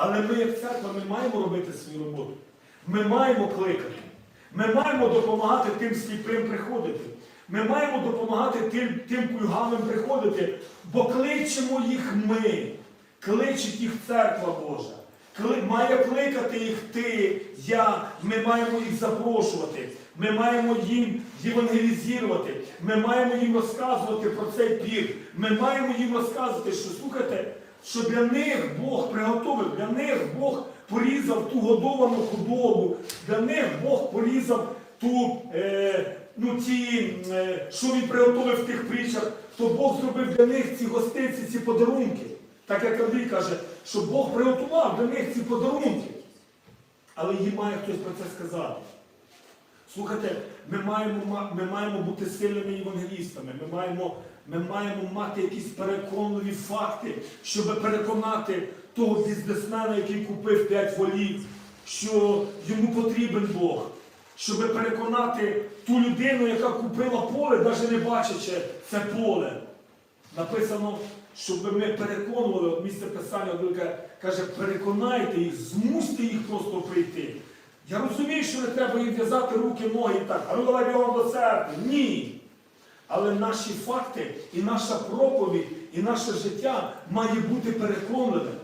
Але ми, як церква, ми маємо робити свою роботу. Ми маємо кликати. Ми маємо допомагати тим сліпим приходити. Ми маємо допомагати тим, тим кульгавим приходити, бо кличемо їх ми. Кличить їх церква Божа. Кли- Має кликати їх ти, я. Ми маємо їх запрошувати. Ми маємо їм євангелізувати. Ми маємо їм розказувати про цей пір. Ми маємо їм розказувати, що слухайте, що для них Бог приготовив, для них Бог порізав ту годовану худобу, для них Бог порізав ту, е, ну, ті, е, що він приготовив в тих притчах, то Бог зробив для них ці гостинці, ці подарунки. Так як Андрій каже, що Бог приготував для них ці подарунки. Але їм має хтось про це сказати. Слухайте, ми маємо, ми маємо бути сильними євангелістами. Ми маємо, ми маємо мати якісь переконливі факти, щоб переконати того бізнесмена, який купив 5 волів, що йому потрібен Бог. Щоб переконати ту людину, яка купила поле, навіть не бачачи це поле. Написано, щоб ми переконували, от місце писання каже, переконайте їх, змусьте їх просто прийти. Я розумію, що не треба їм в'язати руки, ноги так, а ну давай бігом до церкви. Ні. Але наші факти і наша проповідь, і наше життя має бути переконливим.